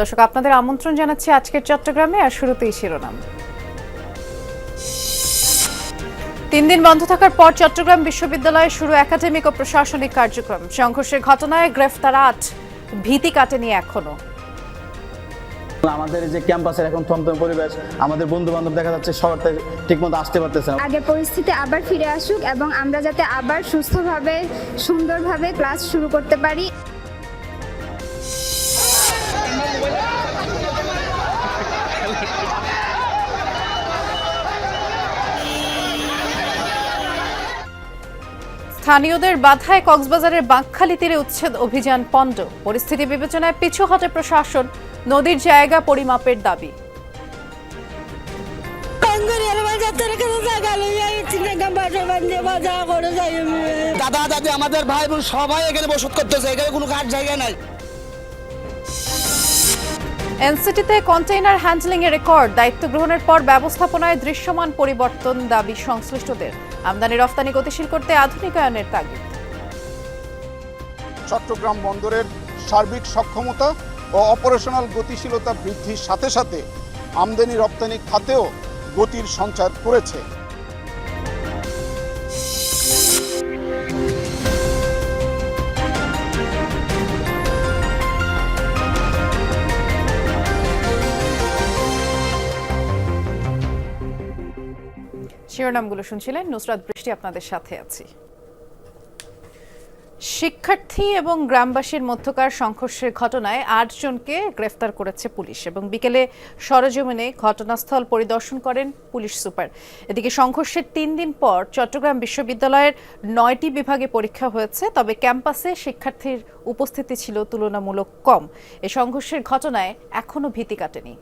দর্শক আপনাদের আমন্ত্রণ জানাচ্ছি আজকের চট্টগ্রামে আর শুরুতেই শিরোনাম। তিন দিন বন্ধ থাকার পর চট্টগ্রাম বিশ্ববিদ্যালয়ে শুরু একাডেমিক ও প্রশাসনিক কার্যক্রম। সংঘর্ষের ঘটনায় গ্রেফতার আট ভীতি কাটেনি এখনও। আমাদের যে ক্যাম্পাসের এখন থমথম পরিবেশ আমাদের বন্ধু বান্ধব দেখা যাচ্ছে সবার ঠিক মতো আসতে পারতেছে না। আগের পরিস্থিতি আবার ফিরে আসুক এবং আমরা যাতে আবার সুস্থভাবে সুন্দরভাবে ক্লাস শুরু করতে পারি। স্থানীয়দের বাধায় কক্সবাজারের বাঁকখালী তীরে উচ্ছেদ অভিযান পণ্ড। পরিস্থিতি বিবেচনায় পিছু হটে প্রশাসন। নদীর জায়গা পরিমাপের দাবি। দাদা দাদি আমাদের ভাই বোন সবাই এখানে বসত করতেছে এখানে কোনো কাজ জায়গা নাই। এনসিটিতে কন্টেইনার হ্যান্ডলিং এর রেকর্ড। দায়িত্ব গ্রহণের পর ব্যবস্থাপনায় দৃশ্যমান পরিবর্তন দাবি সংশ্লিষ্টদের। আমদানি রফতানি গতিশীল করতে আধুনিকায়নের তাগিদ। চট্টগ্রাম বন্দরের সার্বিক সক্ষমতা ও অপারেশনাল গতিশীলতা বৃদ্ধির সাথে সাথে আমদানি রপ্তানি খাতেও গতির সঞ্চার করেছে। শিরোনামগুলো শুনছিলেন। নুসরাত বৃষ্টি আপনাদের সাথে আছি। শিক্ষার্থী এবং গ্রামবাসীর মধ্যকার সংঘর্ষের ঘটনায় আটজনকে গ্রেফতার করেছে পুলিশ এবং বিকেলে সরজমিনে ঘটনাস্থল পরিদর্শন করেন পুলিশ সুপার। এদিকে সংঘর্ষের তিন দিন পর চট্টগ্রাম বিশ্ববিদ্যালয়ের নয়টি বিভাগে পরীক্ষা হয়েছে, তবে ক্যাম্পাসে শিক্ষার্থীর উপস্থিতি ছিল তুলনামূলক কম। এ সংঘর্ষের ঘটনায় এখনও ভীতি কাটেনি।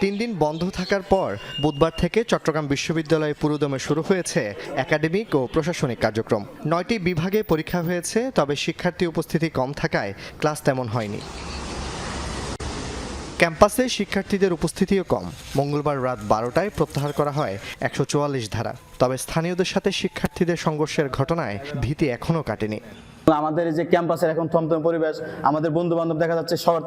তিন দিন বন্ধ থাকার পর বুধবার থেকে চট্টগ্রাম বিশ্ববিদ্যালয়ে পুরোদমে শুরু হয়েছে একাডেমিক ও প্রশাসনিক কার্যক্রম। নয়টি বিভাগে পরীক্ষা হয়েছে, তবে শিক্ষার্থী উপস্থিতি কম থাকায় ক্লাস তেমন হয়নি। ক্যাম্পাসে শিক্ষার্থীদের উপস্থিতিও কম। মঙ্গলবার রাত বারোটায় প্রত্যাহার করা হয় একশো চুয়াল্লিশ ধারা। তবে স্থানীয়দের সাথে শিক্ষার্থীদের সংঘর্ষের ঘটনায় ভীতি এখনও কাটেনি। আমাদের যে ক্যাম্পাসের এখন থমথম পরিবেশ আমাদের বন্ধু বান্ধব দেখা যাচ্ছে সবার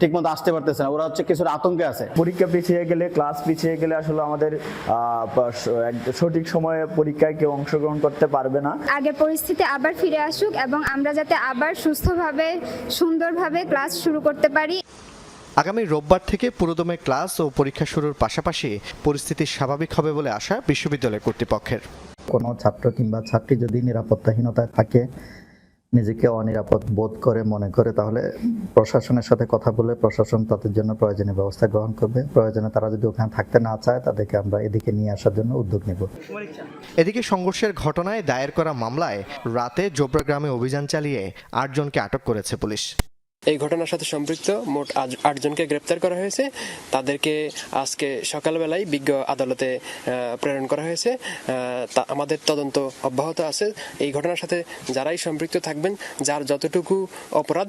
ঠিক মতো আসতে পারতেছে না। ওরা হচ্ছে কিছুটা আতঙ্কে আছে। পরীক্ষা পিছিয়ে গেলে ক্লাস পিছিয়ে গেলে আসলে আমাদের সঠিক সময়ে পরীক্ষায় কেউ অংশগ্রহণ করতে পারবে না। আগের পরিস্থিতি আবার ফিরে আসুক এবং আমরা যাতে আবার সুস্থভাবে সুন্দরভাবে ক্লাস শুরু করতে পারি। আগামী রোববার থেকে পুরোদমে ক্লাস ও পরীক্ষা শুরুর পাশাপাশি পরিস্থিতি স্বাভাবিক হবে বলে আশা বিশ্ববিদ্যালয় কর্তৃপক্ষের। কোনো ছাত্র কিংবা ছাত্রী যদি নিরাপত্তাহীনতায় থাকে নিজেকে অনিরাপদ বোধ করে, মনে করে, তাহলে প্রশাসনের সাথে কথা বলে প্রশাসন তাদের জন্য প্রয়োজনীয় ব্যবস্থা গ্রহণ করবে। প্রয়োজনে তারা যদি ওখানে থাকতে না চায়, তাদেরকে আমরা এদিকে নিয়ে আসার জন্য উদ্যোগ নেব। এদিকে সংঘর্ষের ঘটনায় দায়ের করা মামলায় রাতে জোবরা গ্রামে অভিযান চালিয়ে আটজনকে আটক করেছে পুলিশ। এই ঘটনার সাথে সম্পৃক্ত মোট আটজনকে গ্রেপ্তার করা হয়েছে। তাদেরকে আজকে সকালবেলায় বিজ্ঞ আদালতে প্রেরণ করা হয়েছে। আমাদের তদন্ত অব্যাহত আছে। এই ঘটনার সাথে যারাই সম্পৃক্ত থাকবেন, যার যতটুকু অপরাধ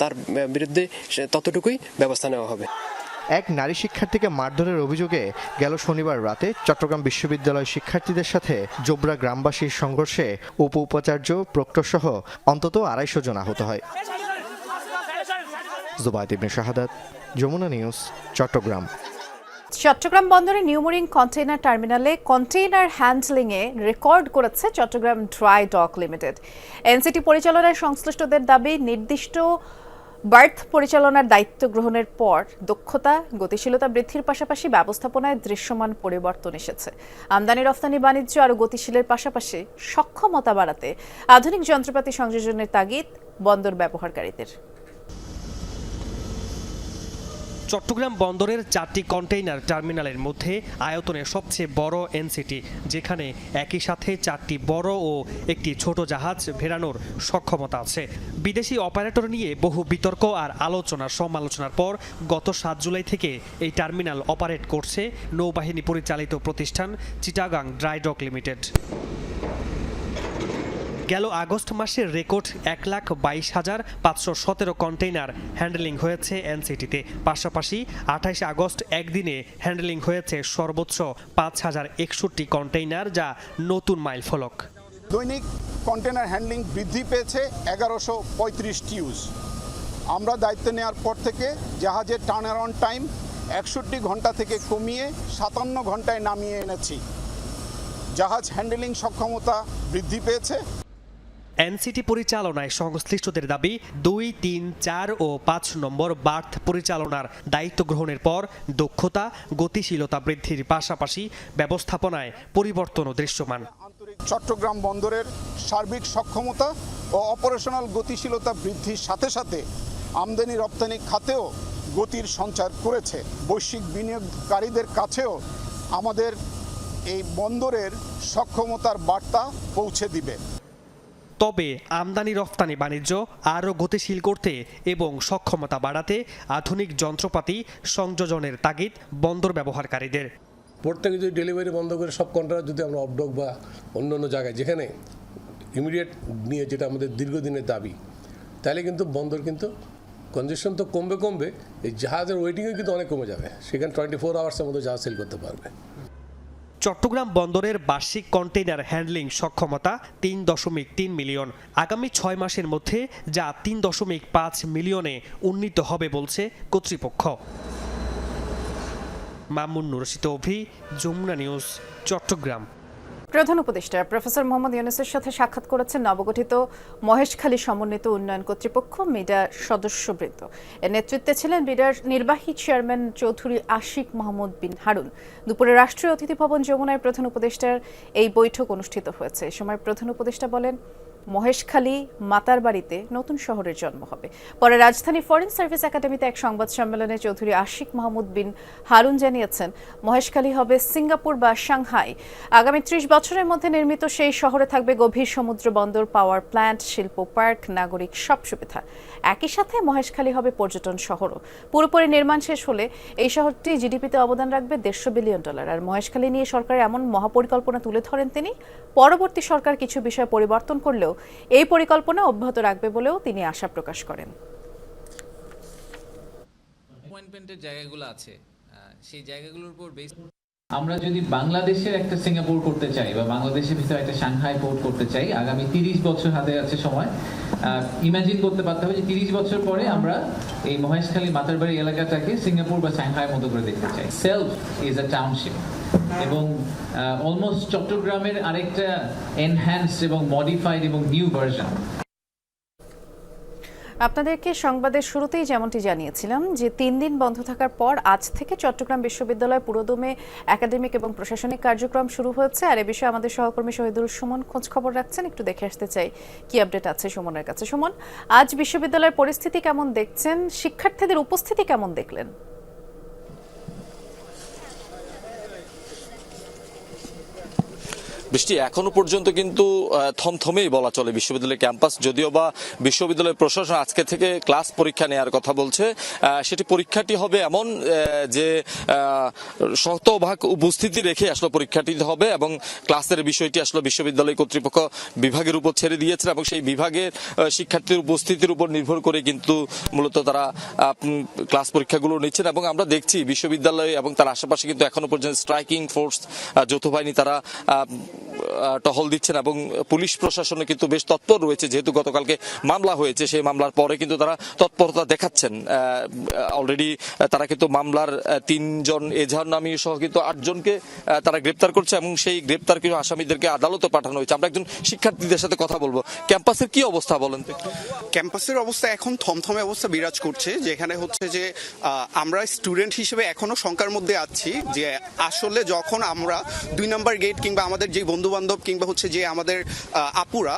তার বিরুদ্ধে ততটুকুই ব্যবস্থা নেওয়া হবে। এক নারী শিক্ষার্থীকে মারধরের অভিযোগে গেল শনিবার রাতে চট্টগ্রাম বিশ্ববিদ্যালয় শিক্ষার্থীদের সাথে জোবরা গ্রামবাসীর সংঘর্ষে উপ উপাচার্য প্রক্টসহ অন্তত আড়াইশো জন আহত হয়। জুবাইদ ইবনে শাহাদাত যমুনা নিউজ, চট্টগ্রাম। চট্টগ্রাম বন্দরে নিউমোরিং কন্টেইনার টার্মিনালে কন্টেইনার হ্যান্ডলিং এ রেকর্ড করেছে Chattogram dry dock limited. NCT পরিচালনায় সংশ্লিষ্টদের দাবি, নির্দিষ্ট বার্থ পরিচালনার দায়িত্ব গ্রহণের পর দক্ষতা, গতিশীলতা বৃদ্ধির পাশাপাশি ব্যবস্থাপনায় দৃশ্যমান পরিবর্তন এসেছে। আমদানি, রফতানি, বাণিজ্য আরও গতিশীলের পাশাপাশি সক্ষমতা বাড়াতে আধুনিক যন্ত্রপাতি সংযোজনের তাগিদ বন্দর ব্যবহারকারীদের। চট্টগ্রাম বন্দরের চারটি কন্টেইনার টার্মিনালের মধ্যে আয়তনে সবচেয়ে বড় এনসিটি, যেখানে একই সাথে চারটি বড় ও একটি ছোট জাহাজ ভেড়ানোর সক্ষমতা আছে। বিদেশি অপারেটর নিয়ে বহু বিতর্ক আর আলোচনা সমালোচনার পর গত সাত জুলাই থেকে এই টার্মিনাল অপারেট করছে নৌবাহিনী পরিচালিত প্রতিষ্ঠান চিটাগাং ড্রাইডক লিমিটেড। গেল আগস্ট মাসের রেকর্ড এক লাখ বাইশ হাজার পাঁচশো সতেরো কন্টেইনার হ্যান্ডলিং হয়েছে এনসিটিতে। পাশাপাশি আঠাইশ আগস্ট একদিনে হ্যান্ডলিং হয়েছে সর্বোচ্চ পাঁচ হাজার একষট্টি কন্টেইনার, যা নতুন মাইল ফলক। দৈনিক কন্টেনার হ্যান্ডলিং বৃদ্ধি পেয়েছে এগারোশো পঁয়ত্রিশ টিউজ আমরা দায়িত্ব নেওয়ার পর থেকে জাহাজের টার্ন অ্যারাউন্ড টাইম একষট্টি ঘণ্টা থেকে কমিয়ে সাতান্ন ঘন্টায় নামিয়ে এনেছি। জাহাজ হ্যান্ডেলিং সক্ষমতা বৃদ্ধি পেয়েছে। এনসিটি পরিচালনায় সংশ্লিষ্টদের দাবি, দুই, তিন, চার ও পাঁচ নম্বর বার্থ পরিচালনার দায়িত্ব গ্রহণের পর দক্ষতা, গতিশীলতা বৃদ্ধির পাশাপাশি ব্যবস্থাপনায় পরিবর্তনও দৃশ্যমান। চট্টগ্রাম বন্দরের সার্বিক সক্ষমতা ও অপারেশনাল গতিশীলতা বৃদ্ধির সাথে সাথে আমদানি রপ্তানি খাতেও গতির সঞ্চার করেছে। বৈশ্বিক বিনিয়োগকারীদের কাছেও আমাদের এই বন্দরের সক্ষমতার বার্তা পৌঁছে দিবে। তবে আমদানি, রফতানি, বাণিজ্য আরও গতিশীল করতে এবং সক্ষমতা বাড়াতে আধুনিক যন্ত্রপাতি সংযোজনের তাগিদ বন্দর ব্যবহারকারীদের। প্রত্যেকে যদি ডেলিভারি বন্ধ করে সব কন্ট্রাক্ট যদি আমরা অপডক বা অন্য অন্য জায়গায়, যেখানে ইমিডিয়েট নিয়ে যেটা আমাদের দীর্ঘদিনের দাবি, তাহলে কিন্তু বন্দর কিন্তু কনজেশন তো কমবে কমবে। এই জাহাজের ওয়েটিংও কিন্তু অনেক কমে যাবে। সেখানে টোয়েন্টি ফোর আওয়ার্সের মধ্যে জাহাজ সেল করতে পারবে। চট্টগ্রাম বন্দরের বার্ষিক কন্টেইনার হ্যান্ডলিং সক্ষমতা তিন দশমিক তিন মিলিয়ন। আগামী ছয় মাসের মধ্যে যা তিন দশমিক পাঁচ মিলিয়নে উন্নীত হবে বলছে কর্তৃপক্ষ। মামুন নুরসিত অভি, যমুনা নিউজ, চট্টগ্রাম। প্রধান উপদেষ্টা প্রফেসর মোহাম্মদ ইউনুসের সাথে সাক্ষাৎ করেছেন নবগঠিত মহেশখালী সমন্বিত উন্নয়ন কর্তৃপক্ষ মিডার সদস্যবৃন্দ। এর নেতৃত্বে ছিলেন মিডার নির্বাহী চেয়ারম্যান চৌধুরী আশিক মাহমুদ বিন হারুন। দুপুরে রাষ্ট্রীয় অতিথি ভবন যমুনায় প্রধান উপদেষ্টার এই বৈঠক অনুষ্ঠিত হয়েছে। এ সময় প্রধান উপদেষ্টা বলেন মহেশখালী মাতার বাড়িতে নতুন শহরের জন্ম হবে। পরে রাজধানী ফরেন সার্ভিস একাডেমিতে এক সংবাদ সম্মেলনে চৌধুরী আশিক মাহমুদ বিন হারুন জানিয়েছেন, মহেশখালী হবে সিঙ্গাপুর বা সাংহাই। আগামী ত্রিশ বছরের মধ্যে নির্মিত সেই শহরে থাকবে গভীর সমুদ্র বন্দর, পাওয়ার প্ল্যান্ট, শিল্প পার্ক, নাগরিক, সব সুবিধা। একই সাথে মহেশখালী হবে পর্যটন শহরও। পুরোপুরি নির্মাণ শেষ হলে এই শহরটি জিডিপিতে অবদান রাখবে দেড়শো বিলিয়ন ডলার। আর মহেশখালী নিয়ে সরকারের এমন মহাপরিকল্পনা তুলে ধরেন তিনি পরবর্তী সরকার কিছু বিষয় পরিবর্তন করলেও এই পরিকল্পনা অব্যাহত রাখবে বলেও তিনি আশা প্রকাশ করেন। জায়গাগুলো আছে। সেই জায়গাগুলোর উপর আমরা যদি বাংলাদেশের একটা সিঙ্গাপুর করতে চাই বা বাংলাদেশের ভিতরে একটা সাংহাই পোর্ট করতে চাই, আগামী তিরিশ বছর হাতে আছে সময় ইমাজিন করতে পারতে হবে যে তিরিশ বছর পরে আমরা এই মহেশখালী মাতারবাড়ি এলাকাটাকে সিঙ্গাপুর বা সাংহাই মতো করে দেখতে চাই। সেলফ ইজ আ টাউনশিপ এবং অলমোস্ট চট্টগ্রামের আরেকটা এনহ্যান্সড এবং মডিফাইড এবং নিউ ভার্সন আপনাদেরকে সংবাদের শুরুতেই যেমনটি জানিয়েছিলাম যে তিন দিন বন্ধ থাকার পর আজ থেকে চট্টগ্রাম বিশ্ববিদ্যালয় পুরোদমে একাডেমিক এবং প্রশাসনিক কার্যক্রম শুরু হয়েছে। আর এ বিষয়ে আমাদের সহকর্মী শহীদুল সুমন খোঁজ খবর রাখছেন। একটু দেখে আসতে চাই কি আপডেট আছে সুমনের কাছে। সুমন, আজ বিশ্ববিদ্যালয়ের পরিস্থিতি কেমন দেখছেন? শিক্ষার্থীদের উপস্থিতি কেমন দেখলেন? বৃষ্টি এখনও পর্যন্ত কিন্তু থমথমেই বলা চলে বিশ্ববিদ্যালয় ক্যাম্পাস, যদিও বা বিশ্ববিদ্যালয় প্রশাসন আজকে থেকে ক্লাস পরীক্ষা নেওয়ার কথা বলছে। সেটি পরীক্ষাটি হবে এমন যে শতভাগ উপস্থিতি রেখে আসলে পরীক্ষাটি হবে এবং ক্লাসের বিষয়টি আসলে বিশ্ববিদ্যালয় কর্তৃপক্ষ বিভাগের উপর ছেড়ে দিয়েছে এবং সেই বিভাগের শিক্ষার্থীর উপস্থিতির উপর নির্ভর করে কিন্তু মূলত তারা ক্লাস পরীক্ষাগুলো নিচ্ছেন এবং আমরা দেখছি বিশ্ববিদ্যালয় এবং তার আশেপাশে কিন্তু এখনও পর্যন্ত স্ট্রাইকিং ফোর্স যৌথ বাহিনী তারা টহল দিচ্ছেন এবং পুলিশ প্রশাসনে কিন্তু বেশ তৎপর রয়েছে, যেহেতু গতকালকে মামলা হয়েছে, সেই মামলার পরে কিন্তু তারা তৎপরতা দেখাচ্ছেন। অলরেডি তারা কিন্তু মামলার তিনজন এজাহার নামী সহ কিন্তু আটজনকে তারা গ্রেপ্তার করছে এবং সেই গ্রেপ্তার কিছু আসামিদেরকে আদালতে পাঠানো হয়েছে। আমরা একজন শিক্ষার্থীদের সাথে কথা বলব। ক্যাম্পাসের কি অবস্থা বলেন তো? ক্যাম্পাসের অবস্থা এখন থমথমে অবস্থা বিরাজ করছে, যেখানে হচ্ছে যে আমরা স্টুডেন্ট হিসেবে এখনও শঙ্কার মধ্যে আছি যে আসলে যখন আমরা দুই নম্বর গেট কিংবা আমাদের যে বন্ধু বান্ধব কিংবা হচ্ছে যে আমাদের আপুরা,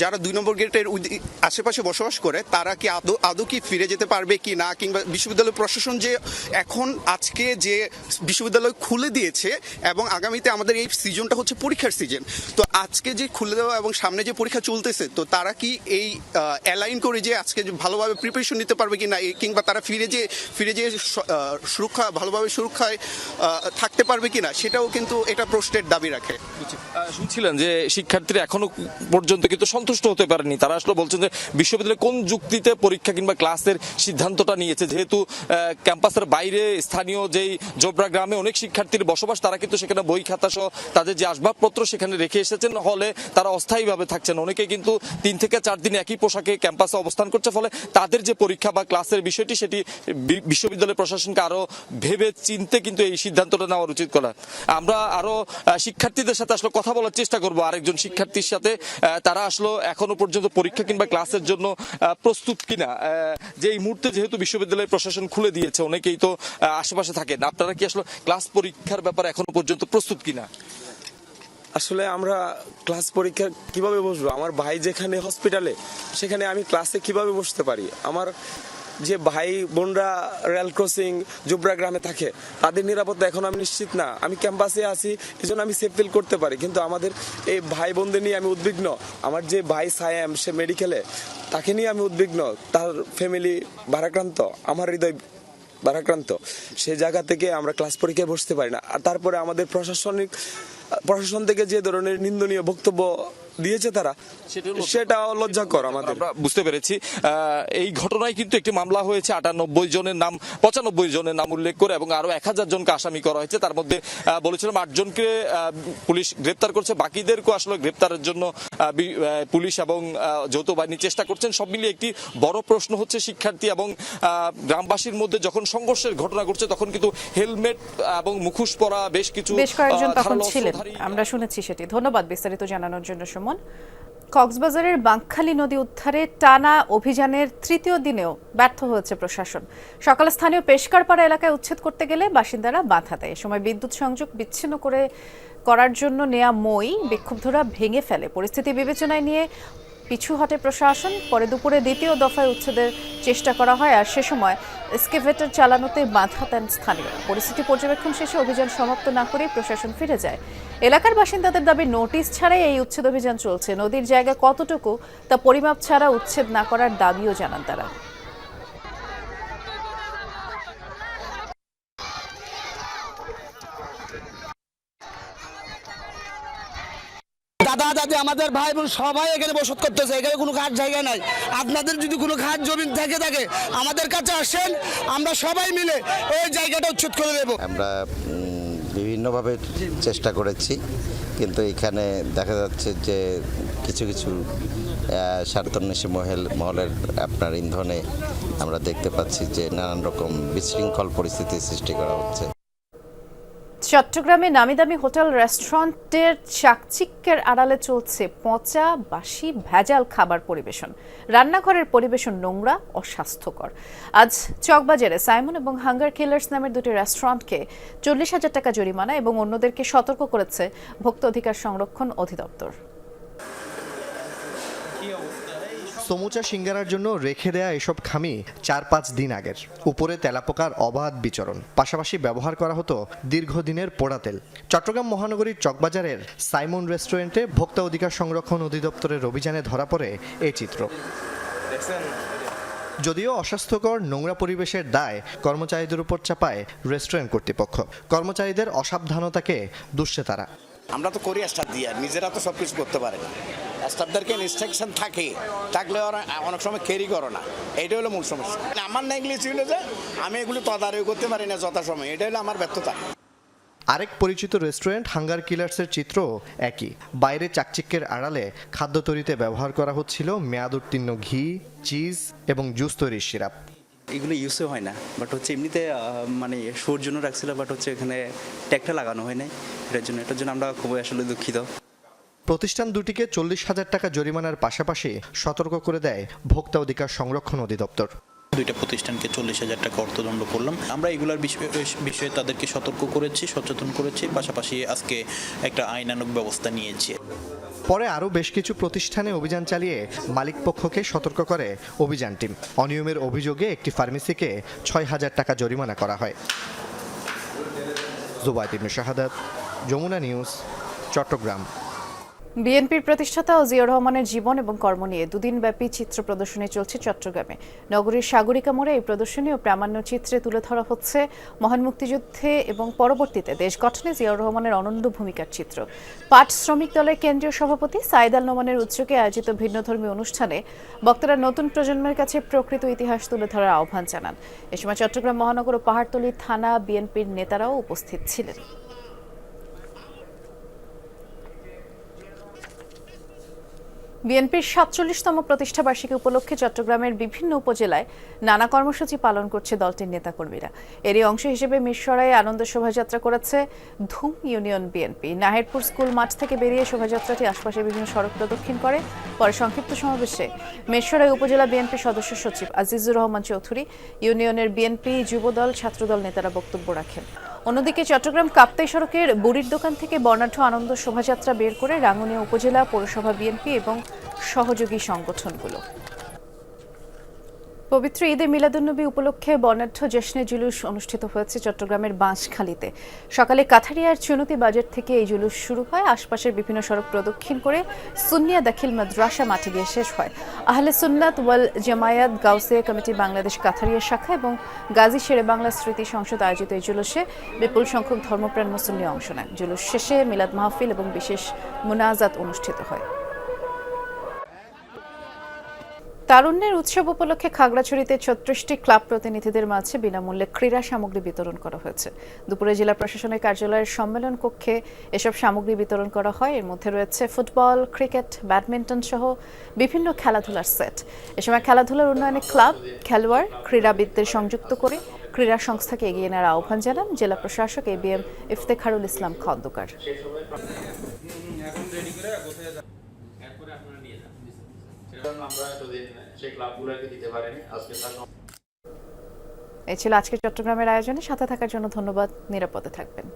যারা দুই নম্বর গেটের আশেপাশে বসবাস করে, তারা কি আদৌ আদৌ কি ফিরে যেতে পারবে কি না? কিংবা বিশ্ববিদ্যালয় প্রশাসন যে এখন আজকে যে বিশ্ববিদ্যালয় খুলে দিয়েছে এবং আগামীতে আমাদের এই সিজনটা হচ্ছে পরীক্ষার সিজন, তো আজকে যে খুলে দেওয়া এবং সামনে যে পরীক্ষা চলতেছে, তো তারা কি এই অ্যালাইন করে যে আজকে ভালোভাবে প্রিপারেশন নিতে পারবে কি না? কিংবা তারা ফিরে যে ফিরে যে সুরক্ষা, ভালোভাবে সুরক্ষায় থাকতে পারবে কি না? সেটাও কিন্তু এটা প্রশ্নের দাবি রাখে। শুনছিলেন যে শিক্ষার্থীরা এখনও পর্যন্ত কিন্তু সন্তুষ্ট হতে পারেনি। তারা আসলে বলছেন যে বিশ্ববিদ্যালয়ে কোন যুক্তিতে পরীক্ষা কিংবা ক্লাসের সিদ্ধান্তটা নিয়েছে? যেহেতু ক্যাম্পাসের বাইরে স্থানীয় যেই জোবরা গ্রামে অনেক শিক্ষার্থীর বসবাস, তারা কিন্তু সেখানে বই খাতা সহ তাদের যে আসবাবপত্র সেখানে রেখে এসেছেন। হলে তারা অস্থায়ীভাবে থাকছেন। অনেকে কিন্তু তিন থেকে চার দিন একই পোশাকে ক্যাম্পাসে অবস্থান করছে। ফলে তাদের যে পরীক্ষা বা ক্লাসের বিষয়টি, সেটি বিশ্ববিদ্যালয় প্রশাসনকে আরও ভেবে চিনতে কিন্তু এই সিদ্ধান্তটা নেওয়ার উচিত করা। আমরা আরও শিক্ষার্থীদের সাথে আসলে কথা বলার চেষ্টা করব আরেকজন শিক্ষার্থীর সাথে। তারা আসলে এখনও পর্যন্ত পরীক্ষা কিংবা ক্লাসের জন্য প্রস্তুত কিনা। যে এই মুহূর্তে যেহেতু বিশ্ববিদ্যালয় প্রশাসন খুলে দিয়েছে, অনেকেই তো আশেপাশে থাকেন। আপনারা কি আসলে ক্লাস পরীক্ষার ব্যাপারে এখনও পর্যন্ত প্রস্তুত কিনা? আসলে আমরা ক্লাস পরীক্ষা কীভাবে বসবো? আমার ভাই যেখানে হসপিটালে সেখানে আমি ক্লাসে কীভাবে বসতে পারি? আমার যে ভাই বোনরা রেল ক্রসিং জুবরা গ্রামে থাকে, তাদের নিরাপত্তা এখন আমি নিশ্চিত না। আমি ক্যাম্পাসে আছি এই জন্য আমি সেফ ফিল করতে পারি। কিন্তু আমাদের এই ভাই বোনদের নিয়ে আমি উদ্বিগ্ন। আমার যে ভাই সায়াম, সে মেডিকেলে তাকে নিয়ে আমি উদ্বিগ্ন। তার ফ্যামিলি ভারাক্রান্ত, আমার হৃদয় ভারাক্রান্ত। সে জায়গা থেকে আমরা ক্লাস পরীক্ষায় বসতে পারি না। আর তারপরে আমাদের প্রশাসনিক, প্রশাসন থেকে যে ধরনের নিন্দনীয় বক্তব্য দিয়েছে তারা। সেটা লজ্জাকর আমাদের আমরা বুঝতে পেরেছি। আহ, এই ঘটনায় কিন্তু একটি মামলা হয়েছে আটানব্বই জনের নাম পঁচানব্বই জনের নাম উল্লেখ করে এবং আরও এক হাজার জনকে আসামি করা হয়েছে। তার মধ্যে বলেছিলাম আটজনকে পুলিশ গ্রেপ্তার করছে বাকিদেরকেও আসলে গ্রেপ্তারের জন্য পুলিশ এবং আহ, যৌথ বাহিনী চেষ্টা করছেন। সব মিলিয়ে একটি বড় প্রশ্ন হচ্ছে শিক্ষার্থী এবং আহ, গ্রামবাসীর মধ্যে যখন সংঘর্ষের ঘটনা ঘটছে তখন কিন্তু হেলমেট এবং মুখোশ পরা বেশ কিছু বেশ কয়েকজন তখন ছিলেন। আমরা শুনেছি সেটি। ধন্যবাদ বিস্তারিত জানানোর জন্য সুমন কক্সবাজারের বাঁকখালী নদী উদ্ধারে টানা অভিযানের তৃতীয় দিনেও ব্যর্থ হয়েছে প্রশাসন। সকালে স্থানীয় পেশকারপাড়া এলাকায় উচ্ছেদ করতে গেলে বাসিন্দারা বাধা দেয়। সময় বিদ্যুৎ সংযোগ বিচ্ছিন্ন করে করার জন্য নেয়া মই বিক্ষুব্ধরা ভেঙে ফেলে। পরিস্থিতি বিবেচনায় নিয়ে পিছু হটে প্রশাসন, পরে দুপুরে দ্বিতীয় দফায় উচ্ছেদের চেষ্টা করা হয়, আর সে সময় এসকেভেটর চালানোতে বাধা দেন স্থানীয়রা। পরিস্থিতি পর্যবেক্ষণ শেষে অভিযান সমাপ্ত না করে প্রশাসন ফিরে যায়। এলাকার বাসিন্দাদের দাবি, নোটিশ ছাড়াই এই উচ্ছেদ অভিযান চলছে। নদীর জায়গা কতটুকু তা পরিমাপ ছাড়া উচ্ছেদ না করার দাবিও জানান তারা। দাদা, দাদি, আমাদের ভাই বোন সবাই এখানে বসত করতেছে। এখানে কোনো ঘাট জায়গা নাই। আপনাদের যদি কোনো ঘাট জমি থেকে থাকে, আমাদের কাছে আসেন, আমরা সবাই মিলে ওই জায়গাটা উচ্ছেদ করে দেবো। আমরা বিভিন্নভাবে চেষ্টা করেছি, কিন্তু এখানে দেখা যাচ্ছে যে কিছু কিছু স্বার্থন্বেষী মহল, মহলের আপনার ইন্ধনে আমরা দেখতে পাচ্ছি যে নানান রকম বিশৃঙ্খল পরিস্থিতির সৃষ্টি করা হচ্ছে। চট্টগ্রামে নামি দামি হোটেল রেস্টুরেন্টের চাকচিক্যের আড়ালে চলছে পচা, বাসি, ভেজাল খাবার পরিবেশন। রান্নাঘরের পরিবেশন নোংরা, অস্বাস্থ্যকর। আজ চকবাজারে সাইমন এবং হাঙ্গার কিলার্স নামের দুটি রেস্টুরেন্টকে চল্লিশ হাজার টাকা জরিমানা এবং অন্যদেরকে সতর্ক করেছে ভোক্তা অধিকার সংরক্ষণ অধিদপ্তর। সমুচা সিঙ্গারার জন্য রেখে দেয়া এসব খামি চার পাঁচ দিন আগের। উপরে তেলাপোকার অবাধ বিচরণ। পাশাপাশি ব্যবহার করা হতো দীর্ঘদিনের পোড়া তেল। চট্টগ্রাম মহানগরীর চকবাজারের সাইমন রেস্টুরেন্টে ভোক্তা অধিকার সংরক্ষণ অধিদপ্তরের অভিযানে ধরা পড়ে এই চিত্র। যদিও অস্বাস্থ্যকর নোংরা পরিবেশের দায় কর্মচারীদের উপর চাপায় রেস্টুরেন্ট কর্তৃপক্ষ। কর্মচারীদের অসাবধানতাকে দুষছে তারা। আমরা তো করি স্টাফ দিয়ে নিজেরা তো সব কিছু করতে পারে না। স্টাফদেরকে ইনস্ট্রাকশন থাকে থাকলে ওরা অনেক সময় ক্যারি করো না। এইটা হলো মূল সমস্যা। মানে আমার নেগলিজ ছিল যে আমি এগুলো তদারকি করতে পারি না যথাসময়। এটা হলো আমার ব্যর্থতা। আরেক পরিচিত রেস্টুরেন্ট হাঙ্গার কিলার্সের চিত্র একই। বাইরে চাকচিক্যের আড়ালে খাদ্য তৈরিতে ব্যবহার করা হচ্ছিল মেয়াদ উত্তীর্ণ ঘি চিজ এবং জুস তৈরির সিরাপ। এগুলো ইউজও হয় না বাট হচ্ছে এমনিতে মানে শোর জন্য রাখছিল বাট হচ্ছে এখানে ট্যাগটা লাগানো হয় নাই। এটার জন্য এটার জন্য আমরা খুবই আসলে দুঃখিত। প্রতিষ্ঠান দুটিকে চল্লিশ হাজার টাকা জরিমানার পাশাপাশি সতর্ক করে দেয় ভোক্তা অধিকার সংরক্ষণ অধিদপ্তর। দুইটা প্রতিষ্ঠানকে চল্লিশ হাজার টাকা অর্থদণ্ড করলাম। আমরা এগুলার বিষয়ে বিষয়ে তাদেরকে সতর্ক করেছি সচেতন করেছি পাশাপাশি আজকে একটা আইনানুগ ব্যবস্থা নিয়েছি। পরে আরও বেশ কিছু প্রতিষ্ঠানে অভিযান চালিয়ে মালিকপক্ষকে সতর্ক করে অভিযান টিম। অনিয়মের অভিযোগে একটি ফার্মেসিকে ছয় হাজার টাকা জরিমানা করা হয়। জুবাইদ ইবনে শাহাদাত যমুনা নিউজ চট্টগ্রাম। বিএনপির প্রতিষ্ঠাতা ও রহমানের জীবন এবং কর্ম নিয়ে দুদিনব্যাপী চিত্র প্রদর্শনী চলছে চট্টগ্রামে। নগরীর সাগরিকা মোড়ে এই প্রদর্শনী ও প্রামাণ্য চিত্রে তুলে ধরা হচ্ছে মহান মুক্তিযুদ্ধে এবং পরবর্তীতে দেশ গঠনে জিয়াউর রহমানের অনন্য ভূমিকার চিত্র। পাট শ্রমিক দলের কেন্দ্রীয় সভাপতি সাইদ আল নোমানের উৎসকে আয়োজিত ভিন্নধর্মী অনুষ্ঠানে বক্তারা নতুন প্রজন্মের কাছে প্রকৃত ইতিহাস তুলে ধরার আহ্বান জানান। এ সময় চট্টগ্রাম মহানগর ও পাহাড়তলী থানা বিএনপির নেতারাও উপস্থিত ছিলেন। বিএনপির সাতচল্লিশতম প্রতিষ্ঠাবার্ষিকী উপলক্ষে চট্টগ্রামের বিভিন্ন উপজেলায় নানা কর্মসূচি পালন করছে দলটির নেতাকর্মীরা। এরই অংশ হিসেবে মিরসরাই আনন্দ শোভাযাত্রা করেছে Dhoom union BNP. Naherpur school মাঠ থেকে বেরিয়ে শোভাযাত্রাটি আশপাশের বিভিন্ন সড়ক প্রদক্ষিণ করে। পরে সংক্ষিপ্ত সমাবেশে মিরসরাই উপজেলা বিএনপি সদস্য সচিব আজিজুর রহমান চৌধুরী, ইউনিয়নের বিএনপি যুবদল ছাত্রদল নেতারা বক্তব্য রাখেন। অন্যদিকে চট্টগ্রাম কাপ্তাই সড়কের বুড়ির দোকান থেকে বর্ণাঢ্য আনন্দ শোভাযাত্রা বের করে রাঙ্গুনিয়া উপজেলা পৌরসভা বিএনপি এবং সহযোগী সংগঠনগুলো। পবিত্র ঈদে মিলাদুন্নবী উপলক্ষে বর্ণাঢ্য জশ্নে জুলুস অনুষ্ঠিত হয়েছে চট্টগ্রামের বাঁশখালীতে। সকালে কাথারিয়ার চুনতি বাজার থেকে এই জুলুস শুরু হয়। আশপাশের বিভিন্ন সড়ক প্রদক্ষিণ করে সুন্নিয়া দাখিল মাদ্রাসা মাঠে গিয়ে শেষ হয়। আহলে সুন্নাত ওয়াল জামায়াত গাউসিয়া কমিটি বাংলাদেশ কাথারিয়া শাখা এবং গাজী শেরে বাংলা স্মৃতি সংসদ আয়োজিত এই জুলুসে বিপুল সংখ্যক ধর্মপ্রাণ মুসল্লি অংশ নেন। জুলুস শেষে মিলাদ মাহফিল এবং বিশেষ মুনাজাত অনুষ্ঠিত হয়। তারুণ্যের উৎসব উপলক্ষে খাগড়াছড়িতে ছত্রিশটি ক্লাব প্রতিনিধিদের মাঝে বিনামূল্যে ক্রীড়া সামগ্রী বিতরণ করা হয়েছে। দুপুরে জেলা প্রশাসনের কার্যালয়ের সম্মেলন কক্ষে এসব সামগ্রী বিতরণ করা হয়। এর মধ্যে রয়েছে ফুটবল, ক্রিকেট, ব্যাডমিন্টন সহ বিভিন্ন খেলাধুলার সেট। এ সময় খেলাধুলার উন্নয়নে ক্লাব, খেলোয়াড়, ক্রীড়াবিদদের সংযুক্ত করে ক্রীড়া সংস্থাকে এগিয়ে নেওয়ার আহ্বান জানান জেলা প্রশাসক A B M Iftekharul Islam Khandakar. এই ছিল আজকে চট্টগ্রামের আয়োজনে। সাথে থাকার জন্য ধন্যবাদ। নিরাপদে থাকবেন।